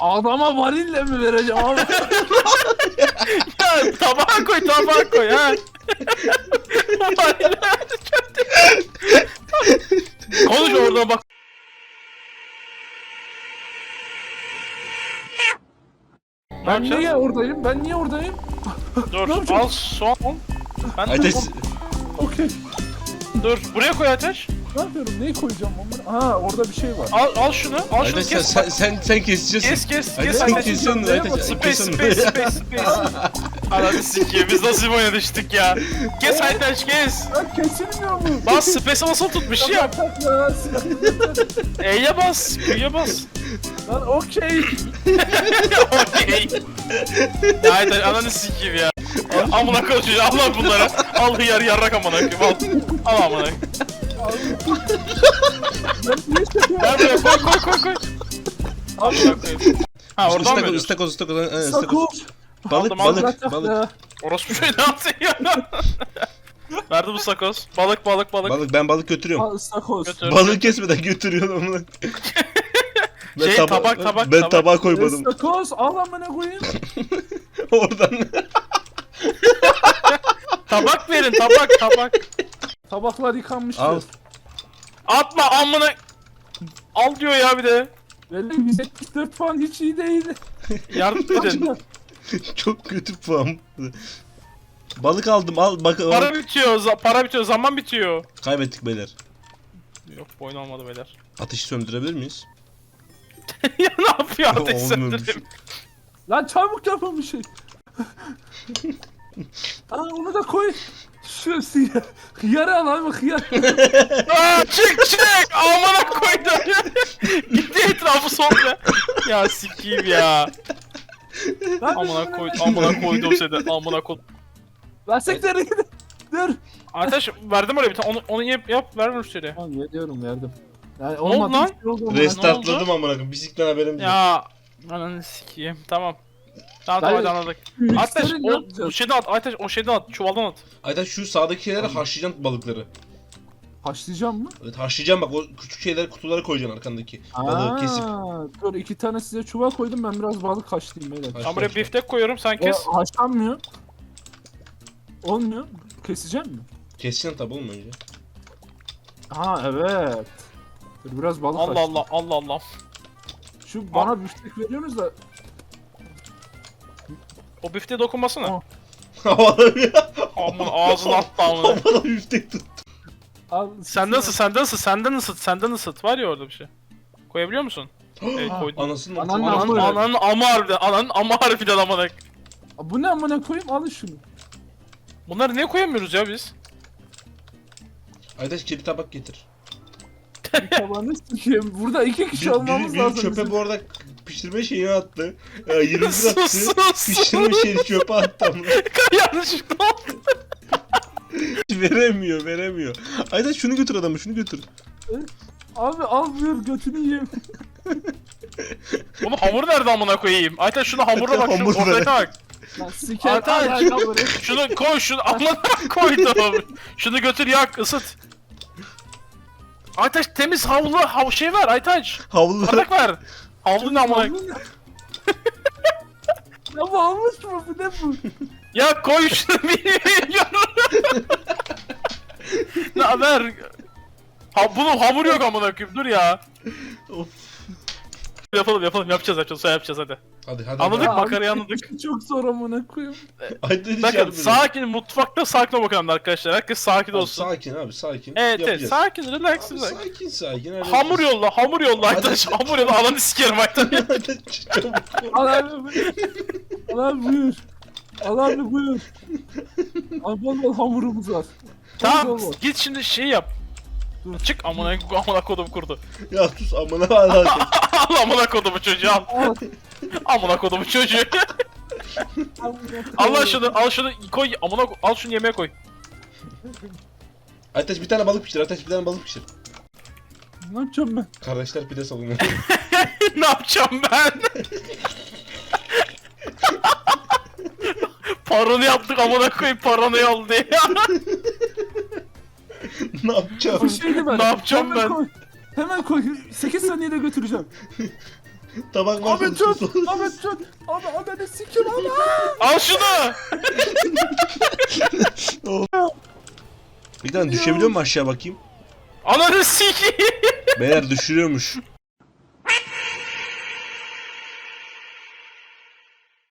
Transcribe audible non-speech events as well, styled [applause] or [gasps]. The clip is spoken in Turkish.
Adama varille mi vereceğim abi? [laughs] Ya tabağa koy tabağa koy ha. Konuş oradan bak. Ben yapacağız? niye oradayım? Ben niye oradayım? Dur al soğan. Ben de Ateş Okey. dur buraya koy ateş. Ne yapıyorum? Neyi koyacağım onları? Ha orada bir şey var. Al al şunu. Al şunu sen, kes. sen, sen, sen keseceksin. Kes kes kes sen ateş. kesiyorsun basın? Space kesiyorsun. space space space. [laughs] Ananı sikeyim biz nasıl oyuna düştük ya. Kes ateş kes. Ya kesilmiyor mu? Bas space basılı tutmuş ya. Tak ya. E'ye bas. Q'ye bas. Lan okey. Okey. Aytaç ananı sikeyim ya. Amına koyayım al lan bunları. Al hıyar yarrak amına koyayım al. Al amına koyayım. Buraya koy koy koy koy. Koyayım. Ha oradan mı Istakoz, veriyorsun? aynen, ıstakoz. Sakız. Balık, Aldım, aldım. balık, balık. Orospu şey ne yaptın ya? Verdi bu sakoz. Balık balık balık. Balık, ben balık götürüyorum. Ha ıstakoz. Götür. Balığı kesmeden götürüyorum amına. Ben Şey, tabak, tabak, Ben tabak. tabağa koymadım. Istakoz al amına koyayım. [laughs] Oradan. Tabak verin tabak tabak. Tabaklar yıkanmıştır. Al. Atma amına. Al diyor ya bir de. Benim 174 puan hiç iyi değil. Yardım [laughs] edin. Çok kötü puan. Balık aldım al bak. Para bitiyor, za- para bitiyor, zaman bitiyor. Kaybettik beyler. Yok boyun olmadı beyler. Ateşi söndürebilir miyiz? [laughs] ya ne yapıyor ateş Olmuyormuş. söndüreyim. Lan çabuk yapın bir şey. [laughs] Aa onu da koy. Şu siyah. Hıyarı al abi hıyar. [laughs] Aa, çık çık amına koydum. [laughs] Gitti etrafı sonra. Ya sikeyim ya. Lan Amına koy amına koydum seni. Amına koy. Lan sektere gidin. Dur. Ateş verdim oraya bir tane. Onu, onu yap, yap ver müşteriye. Tamam veriyorum verdim. Yani olmadı. lan? bir şey oldu ama. Restartladım amına koyayım. Bisikletten haberim yok. Ya ananı sikeyim. Tamam. Tamam tamam hadi anladık. Ateş ne o, yapacağız? o şeyden at. Ateş o şeyden at. Çuvaldan at. Ayten şu sağdakileri haşlayacaksın balıkları. Haşlayacağım mı? Evet haşlayacağım bak o küçük şeyleri kutulara koyacaksın arkandaki. Balığı kesip. Aa, Dur iki tane size çuval koydum ben biraz balık haşlayayım beyler. Haş- Ben buraya biftek koyuyorum sen kes. O haşlanmıyor. Olmuyor. Keseceğim mi? Keseceksin tabi oğlum önce. Ha evet. Dur biraz balık Allah haşlayayım. Allah Allah Allah. Şu bana büftek veriyorsunuz da O bifteğe dokunmasana. [laughs] Havada bir Aman ağzını attı amına. [laughs] havada üftek tut. al. Senden ısıt, senden ısıt, senden ısıt, senden ısıt. Var ya orada bir şey. Koyabiliyor musun? [gasps] Evet koydum. Anasını Ananın Ananın amı. Ananın, ananın ama harbiden, ananın harbiden amına. Aa, Bu ne amına koyayım alın şunu. Bunları niye koyamıyoruz ya biz? Aytaş kedi tabak getir. [laughs] Tabanı sikeyim. Burada iki Bir, kişi olmamız biri, biri lazım. çöpe bizim. bu arada pişirme şeyini attı. Ee, 20 lira sus attı. sus Pişirme sus. şeyini çöpe attı amına. [laughs] Yanlışlıkla oldu. [laughs] veremiyor veremiyor. Aytaş şunu götür adamı şunu götür. Abi al buyur götünü yiyeyim. Bunu hamur nerede amına koyayım? Ayten şunu hamura bak, şunu Hamur ver. ortaya bak. Lan siker. Al buraya. Şunu koy, şunu amına koydum. Şunu götür yak, ısıt. Aytaç temiz havlu, hav şey ver Aytaç. Havlu. Bardak ver. Havlu ne amına? Ya bu almış mı? Bu ne bu? [laughs] Ya koy şunu bilmiyorum. [laughs] ne haber? Ha bunun hamur yok amına koyayım. Dur ya. Of. Yapalım yapalım yapacağız yapacağız sonra yapacağız hadi. Hadi hadi. Anladık Ya makarayı abi, anladık. [laughs] Çok zor amına koyayım. Aytaş Bakın sakin mutfakta sakin ol bakalım arkadaşlar. Herkes sakin olsun. Sakin abi sakin. Evet evet Yapacağız. sakin relax Abi, relax. sakin sakin. öyle Hamur yolla hamur yolla Hadi. arkadaş. Hamur yolla ananı sikerim [laughs] arkadaş. Aytaş çabuk. Al abi buyur. Al abi buyur. Al abi buyur. Al bol bol hamurumuz var. tamam Bol bol. git şimdi şey yap. Dur. Çık amına amına kodum kurdu. Ya sus amına hala. [laughs] al amına kodumu çocuğu al. Al. Amına kodumu çocuğu. al lan şunu al şunu koy amına ko- al şunu yemeğe koy. Aytaş bir tane balık pişir. Aytaş bir tane balık pişir. Ne yapacağım ben? Kardeşler pide salonu. [laughs] ne yapacağım ben? [laughs] Paronu yaptık amına koyayım paronu oldu ya. ne yapacağım? Şeydi ben. Ne yapacağım ben? Hemen koy. 8 saniyede götüreceğim. [laughs] Tabak var. Ahmet tut. Ahmet tut. Abi ananı sikim ama. [laughs] Al şunu. [laughs] Bir tane düşebiliyor mu aşağı bakayım? Ananı sikeyim. Beyler düşürüyormuş.